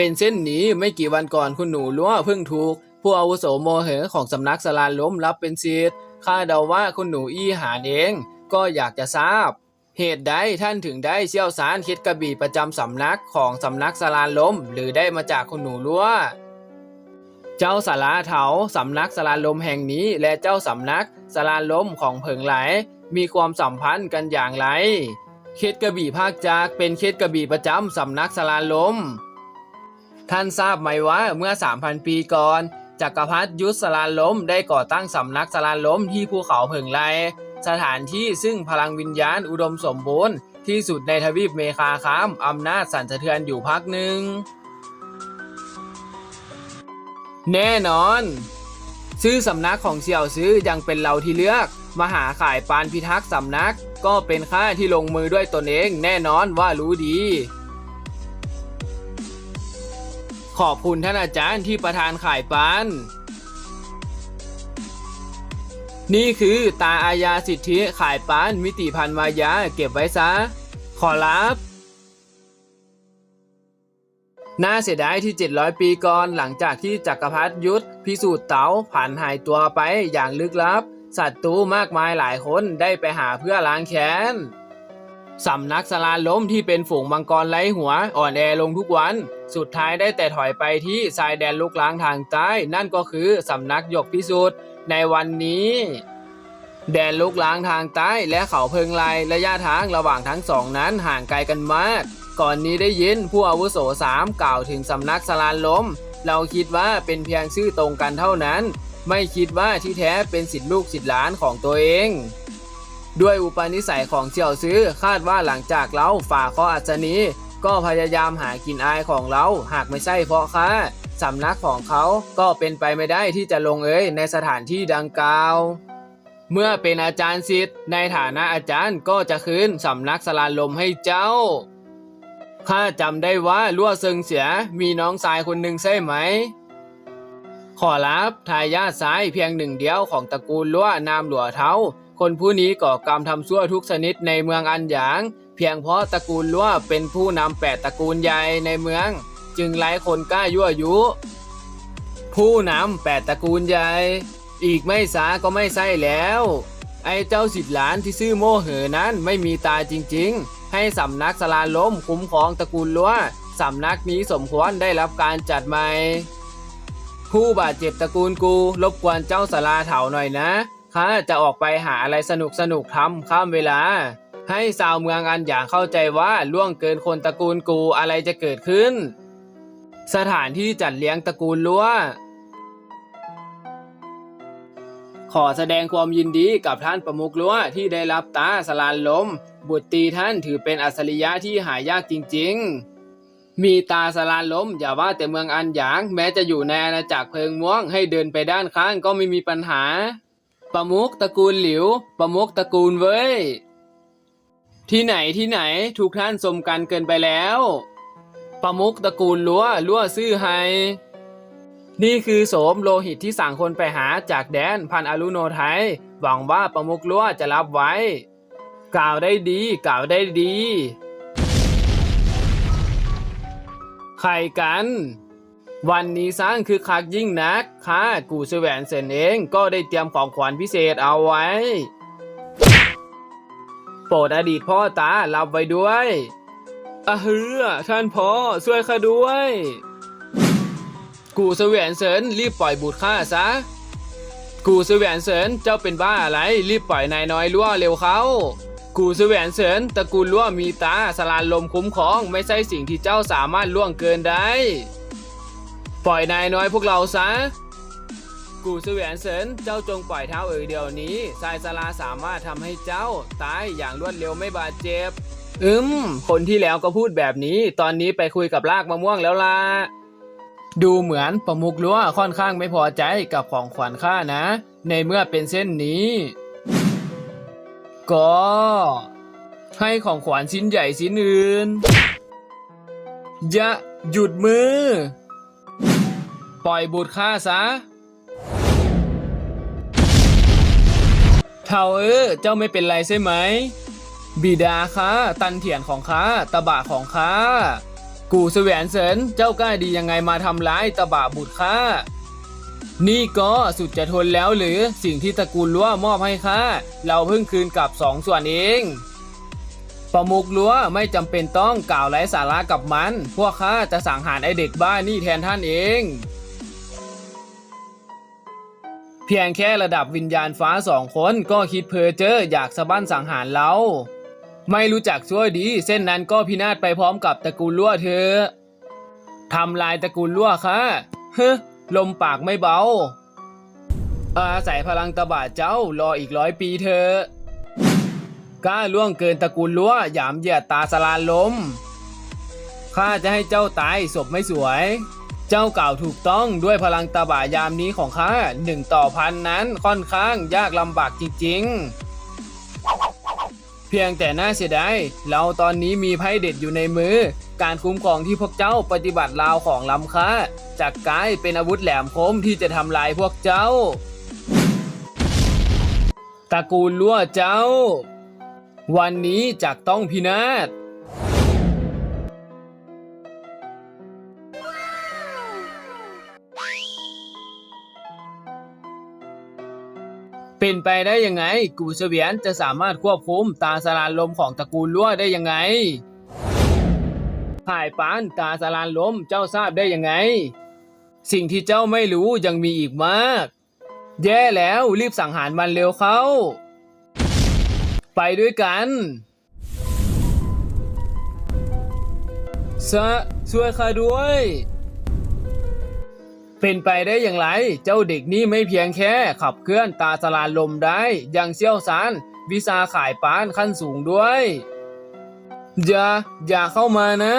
เป็นเส้นนี้ไม่กี่วันก่อนคุณหนูล้วเพิ่งถูก ผู้อาวุโสโมเหอของสำนักสลานล้มรับเป็นศิษย์ข้าเดาว่าคุณหนูอี้หานเอง ก็อยากจะทราบ เหตุใดท่านถึงได้เชี่ยวชาญคิดกระบี่ประจำสำนักของสำนักสลานล้ม หรือได้มาจากคุณหนูล้วเจ้าสาราเถาสำนักสลานลมแห่งนี้ และเจ้าสำนักสลานลมของเผิงไหล มีความสัมพันธ์กันอย่างไรเคสกระบี่ภาคจากเป็นเคสกระบี่ประจำสำนักสลานลม ท่านทราบไหมว่าเมื่อ 3,000 ปีก่อนจักรพรรดิยุทธสลานล้มได้ก่อตั้งสำนักสลานล้มที่ภูเขาเผิงไลสถานที่ซึ่งพลังวิญญาณอุดมสมบูรณ์ที่สุดในทวีปเมคาคามอำนาจสั่นสะเทือนอยู่พักหนึ่ง แน่นอน ชื่อสำนักของเสี่ยวซื้อยังเป็นเราที่เลือก มหาขายปานพิทักษ์สำนัก ก็เป็นข้าที่ลงมือด้วยตนเองแน่นอนว่ารู้ดี ขอบคุณท่านอาจารย์ที่ประทานขายปานนี่คือตาอาญาสิทธิขายปานมิติพันธ์มายาเก็บไว้ซะ ขอรับน่าเสียดายที่ 700 ปีก่อนหลังจากที่จักรพรรดิยุทธพิสูจน์เต๋าผ่านหายตัวไปอย่างลึกลับศัตรูมากมายหลายคนได้ไปหาเพื่อล้างแค้น สำนักสลานล้มที่เป็นฝูงมังกรไร้หัวอ่อนแอลงทุกวัน สุดท้ายได้แต่ถอยไปที่ชายแดนลุกล้างทางใต้ นั่นก็คือสำนักหยกพิสูจน์ในวันนี้ แดนลุกล้างทางใต้และเขาเพิงไลระยะทางระหว่างทั้งสองนั้นห่างไกลกันมาก ก่อนนี้ได้ยินผู้อาวุโสสามกล่าวถึงสำนักสลานล้ม เราคิดว่าเป็นเพียงชื่อตรงกันเท่านั้น ไม่คิดว่าที่แท้เป็นสิทธิลูกสิทธิหลานของตัวเอง ด้วยอุปนิสัยของเสี่ยวซื้อคาดว่าหลังจากเราฝ่าข้ออัศนีก็พยายามหากินอายของเราหากไม่ใช่เพราะข้าสำนักของเขาก็เป็นไปไม่ได้ที่จะลงเอยในสถานที่ดังกล่าว เมื่อเป็นอาจารย์สิทธิ์ในฐานะอาจารย์ก็จะคืนสำนักสลานลมให้เจ้าข้าจำได้ว่าลั่วเซิงเสียมีน้องชายคนหนึ่งใช่ไหม ขอรับทายาทซ้ายเพียงหนึ่งเดียวของตระกูลลั่วนามหลัวเท้าคนผู้นี้ก่อกรรมทำชั่วทุกชนิดในเมืองอันหยาง เพียงเพราะตระกูลลั่วเป็นผู้นำแปดตระกูลใหญ่ในเมือง จึงไร้คนกล้ายั่วยุ ผู้นำแปดตระกูลใหญ่ อีกไม่สาก็ไม่ใช่แล้ว ไอ้เจ้าสิทธิหลานที่ซื่อโมเหอนั้นไม่มีตาจริง ๆ ให้สำนักสลาล้มคุ้มครองตระกูลลัวสำนักนี้สมควรได้รับการจัดใหม่ ผู้บาดเจ็บตระกูลกูรบกวนเจ้าสลาเถาหน่อยนะข้าจะออกไปหาอะไรสนุกสนุกทำข้ามเวลา ให้ชาวเมืองอันอย่างเข้าใจว่าล่วงเกินคนตระกูลกูอะไรจะเกิดขึ้น สถานที่จัดเลี้ยงตระกูลลัวขอแสดงความยินดีกับท่านประมุขลัวที่ได้รับตาสลานลม บุตรตีท่านถือเป็นอัจฉริยะที่หายากจริง ๆ มีตาสลานล้ม อย่าว่าแต่เมืองอันหยาง แม้จะอยู่ในอาณาจักรเพิงม่วง ให้เดินไปด้านข้างก็ไม่มีปัญหา ประมุขตระกูลหลิว ประมุขตระกูลเว้ย ที่ไหนที่ไหนทุกท่านสมกันเกินไปแล้ว ประมุขตระกูลลัวลัวซื่อไฮนี่คือโสมโลหิตที่สั่งคนไปหาจากแดนพันอารุโนไทย หวังว่าประมุขลัวจะรับไว้ กล่าวได้ดี กล่าวได้ดี ใครกัน วันนี้สร้างคือคักยิ่งนักข้ากูแสวงเซนเองก็ได้เตรียมของขวัญพิเศษเอาไว้ โปรดอดีตพ่อตารับไว้ด้วยอะเฮือท่านพ่อช่วยข้าด้วย กูเสวียนเสินรีบปล่อยบุตรข้าซะ กูเสวียนเสินเจ้าเป็นบ้าอะไรรีบปล่อยนายน้อยลั่วเร็วเขา กูเสวียนเสินตระกูลลั่วมีตาสลานลมคุ้มครองไม่ใช่สิ่งที่เจ้าสามารถล่วงเกินได้ ปล่อยนายน้อยพวกเราซะ กูเสวียนเสินเจ้าจงปล่อยเท้าเอ๋ยเดี๋ยวนี้ทรายสลาสามารถทำให้เจ้าตายอย่างรวดเร็วไม่บาดเจ็บ อืม คนที่แล้วก็พูดแบบนี้ ตอนนี้ไปคุยกับลากมะม่วงแล้วล่ะ ดูเหมือนประมุกลัวค่อนข้างไม่พอใจกับของขวัญข้านะ ในเมื่อเป็นเส้นนี้ ก็ ให้ของขวัญชิ้นใหญ่ชิ้นอื่นอย่าหยุดมือ ปล่อยบุตรข้าซะเท่าเออเจ้าไม่เป็นไรใช่ไหม บิดาข้าตันเถียนของข้าตะบะของข้ากูเสวียนเสินเจ้ากล้าดียังไงมาทำร้ายตะบะบุตรข้า นี่ก็สุดจะทนแล้วหรือสิ่งที่ตระกูลลัวมอบให้ข้าเราเพิ่งคืนกลับสองส่วนเอง ประมุกลัวไม่จำเป็นต้องกล่าวไร้สาระกับมัน พวกข้าจะสังหารไอเด็กบ้านนี่แทนท่านเอง เพียงแค่ระดับวิญญาณฟ้าสองคนก็คิดเพอเจออยากสะบั้นสังหารเราไม่รู้จักช่วยดี เส้นนั้นก็พินาศไปพร้อมกับตระกูลลัวเธอทำลายตระกูลลัวค่ะเฮ้ ลมปากไม่เบา อาศัยพลังตะบะเจ้ารออีกร้อยปีเธอะกล้าล่วงเกินตระกูลลั่วหยามเหยียดตาสลานลมข้าจะให้เจ้าตายศพไม่สวย เจ้ากล่าวถูกต้องด้วยพลังตะบะยามนี้ของข้าหนึ่งต่อพันนั้นค่อนข้างยากลำบากจริง ๆ เพียงแต่น่าเสียดายเราตอนนี้มีไพ่เด็ดอยู่ในมือ การคุ้มครองที่พวกเจ้าปฏิบัติราวของล้ำค่าจากกายเป็นอาวุธแหลมคมที่จะทำลายพวกเจ้าตระกูลลั่วเจ้า วันนี้จักต้องพินาศเป็นไปได้ยังไง กูเสวียนจะสามารถควบคุมตาสลานลมของตระกูลลั่วได้ยังไง ข่ายปานตาสลานล้มเจ้าทราบได้ยังไง สิ่งที่เจ้าไม่รู้ยังมีอีกมาก แย่แล้วรีบสังหารมันเร็วเข้าไปด้วยกันสะช่วยข้าด้วย เป็นไปได้อย่างไร เจ้าเด็กนี่ไม่เพียงแค่ ขับเคลื่อนตาสลานลมได้ ยังเชี่ยวชาญวิชาขายปานขั้นสูงด้วย อย่าอย่าเข้ามานะ